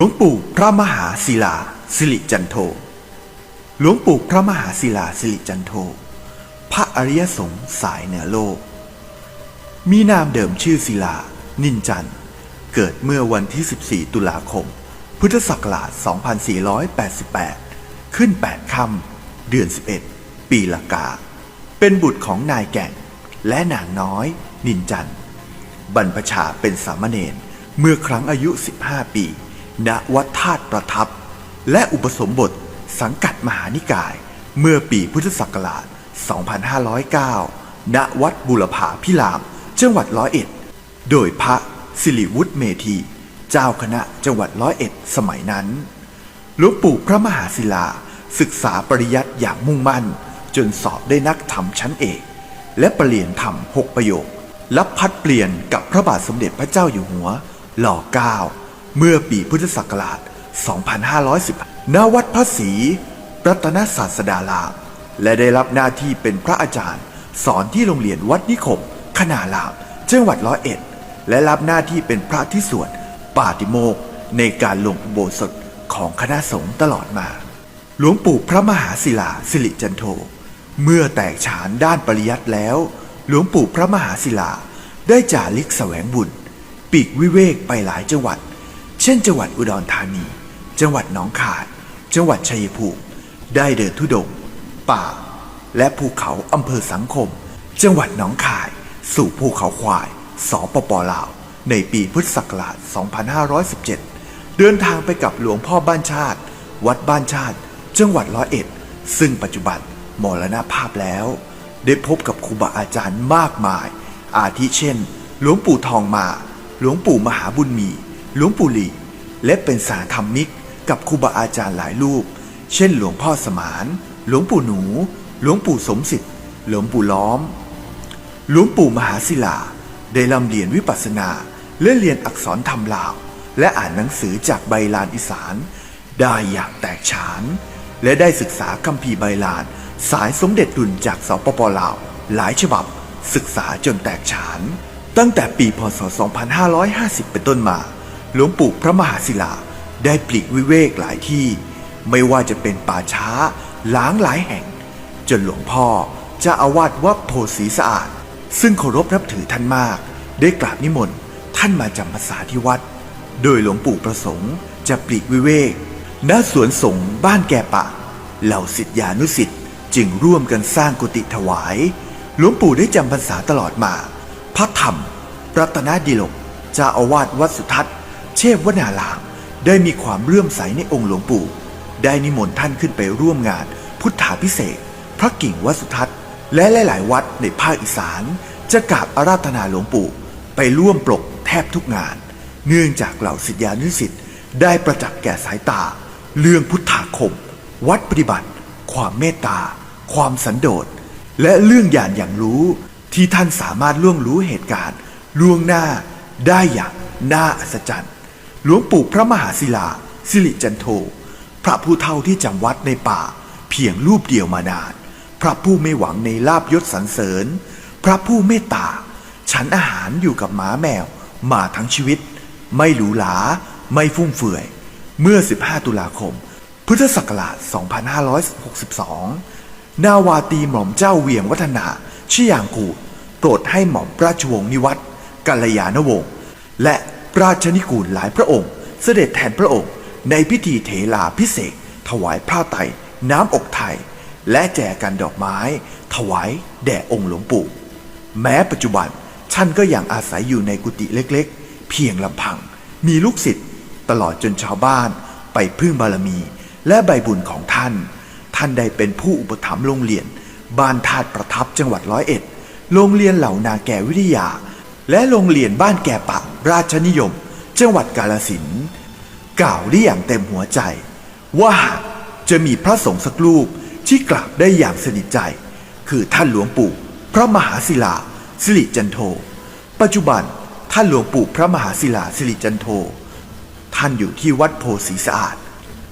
หลวงปู่พระมหาศิลาสิริจันโท หลวงปู่พระมหาศิลาสิริจันโท พระอริยสงฆ์สายเหนือโลก มีนามเดิมชื่อศิลา นินจัน เกิดเมื่อวันที่ 14 ตุลาคม พุทธศักราช 2488 ขึ้น 8 ค่ำ เดือน 11 ปีละกา เป็นบุตรของนายแก่ง และนางน้อย นินจัน บรรพชาเป็นสามเณรเมื่อครั้งอายุ 15 ปี ณวัดธาตุประทับ และอุปสมบทสังกัดมหานิกาย เมื่อปีพุทธศักราช 2509 ณ วัดบุรพาพิราม จังหวัดร้อยเอ็ด โดยพระสิริวุฒิเมธี เจ้าคณะจังหวัดร้อยเอ็ดสมัยนั้น หลวงปู่พระมหาศิลาศึกษาปริยัติอย่างมุ่งมั่น จนสอบได้นักธรรมชั้นเอก และประเรียนธรรมหกประโยครับพัดเปลี่ยนกับพระบาทสมเด็จพระเจ้าอยู่หัวหล่อเก้า เมื่อปีพุทธศักราช 2510 ณ วัดพระศรีรัตนศาสดาราม และได้รับหน้าที่เป็นพระอาจารย์ สอนที่โรงเรียนวัดนิคม ขนาราม จังหวัดร้อยเอ็ด และรับหน้าที่เป็นพระที่สวดปาติโมกในการลงอุโบสถของคณะสงฆ์ตลอดมา หลวงปู่พระมหาศิลาสิริจันโท เมื่อแตกฉานด้านปริยัติแล้ว หลวงปู่พระมหาศิลาได้จาริกแสวงบุญ ปีกวิเวกไปหลายจังหวัด ช่นจังหวัดอุดรธานี จังหวัดหนองคาย จังหวัดชัยภูมิได้เดินทุดง ป่า และภูเขาอำเภอสังคม จังหวัดหนองคาย สู่ภูเขาควายสปปลาว ในปีพุทธศักราช 2517 เดินทางไปกับหลวงพ่อบ้านชาติ วัดบ้านชาติ จังหวัดร้อยเอ็ด ซึ่งปัจจุบันมรณภาพแล้ว ได้พบกับครูบาอาจารย์มากมาย อาทิเช่น หลวงปู่ทองมา หลวงปู่มหาบุญมี หลวงปู่หลีและเป็นสาธรรมิกกับครูบาอาจารย์หลายรูป เช่นหลวงพ่อสมาน หลวงปู่หนู หลวงปู่สมศิษย์หลวงปู่ล้อม หลวงปู่มหาศิลา ได้ลำเรียนวิปัสสนาและเรียนอักษรธรรมลาว และอ่านหนังสือจากใบลานอีสาน ได้อย่างแตกฉาน และได้ศึกษาคัมภีร์ใบลาน สายสมเด็จดุลจากสปปลาว หลายฉบับ ศึกษาจนแตกฉาน ตั้งแต่ปีพศ 2550 เป็นต้นมา หลวงปู่พระมหาศิลาได้ปลีกวิเวกหลายที่ ไม่ว่าจะเป็นป่าช้าล้างหลายแห่ง จนหลวงพ่อเจะอาวาสวัดโพสีสะอาด ซึ่งเคารพนับถือท่านมาก ได้กราบนิมนต์ท่านมาจำพรรษาที่วัด โดยหลวงปู่ประสงค์จะปลีกวิเวกณสวนสงบ้านแก่ปะเหล่าศิษยานุศิษย์จึงร่วมกันสร้างกุฏิถวาย หลวงปู่ได้จำพรรษาตลอดมา พระธรรม รัตนดิลกเจ้าอาวาสวัดสุทัศน์ เชฟวนารามได้มีความเลื่อมใสในองค์หลวงปู่ ได้นิมนต์ท่านขึ้นไปร่วมงาน พุทธาพิเศษพระกิ่งวัสุทัศน์ และหลาย ๆ วัดในภาคอีสาน จะกราบอาราธนาหลวงปู่ ไปร่วมปลกแทบทุกงาน เนื่องจากเหล่าศิษยานุศิษย์ได้ประจักษ์แก่สายตา เรื่องพุทธาคม วัดปฏิบัติ ความเมตตา ความสันโดษและเรื่องอย่างอย่างรู้ที่ท่านสามารถล่วงรู้เหตุการณ์ล่วงหน้าได้อย่างน่าอัศจรรย์ หลวงปู่พระมหาศิลา สิริจันโท พระผู้เฒ่าที่จำวัดในป่า เพียงรูปเดียวมานาน พระผู้ไม่หวังในลาบยศสรรเสริญ พระผู้เมตตา ฉันอาหารอยู่กับหมาแมวมาทั้งชีวิต ไม่หรูหราไม่ฟุ่มเฟือย เมื่อ 15 ตุลาคม พุทธศักราช 2562 นาวาตีหม่อมเจ้าเวียงวัฒนาชิยางกูโปรดให้หม่อมราชวงศ์นิวัตรกัลยาณวงศ์และ ราชนิกูลหลายพระองค์ เสด็จแทนพระองค์ในพิธีเถลาพิเศษ ถวายผ้าไตรน้ำอกไทย และแจกันดอกไม้ ถวายแด่องค์หลวงปู่ แม้ปัจจุบันท่านก็ยังอาศัยอยู่ในกุฏิเล็กๆ เพียงลำพัง มีลูกศิษย์ตลอดจนชาวบ้าน ไปพึ่งบารมี และใบบุญของท่าน ท่านได้เป็นผู้อุปถัมภ์โรงเรียน บ้านธาตุประทับจังหวัดร้อยเอ็ด โรงเรียนเหล่านาแก่วิทยา และโรงเรียนบ้านแก่ปะ ราชนิยม จังหวัดกาลสินกล่าวได้อย่างเต็มหัวใจ ว่าหากจะมีพระสงฆ์สักรูปที่กราบได้อย่างสนิทใจ คือท่านหลวงปู่พระมหาศิลาสิริจันโท ปัจจุบันท่านหลวงปู่พระมหาศิลาสิริจันโท ท่านอยู่ที่วัดโพสีสะอาด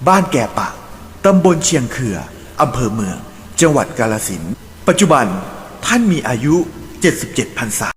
บ้านแก่ปะตำบลเชียงเขืออำเภอเมือง จังหวัดกาลสินปัจจุบันท่านมีอายุ 77พรรษา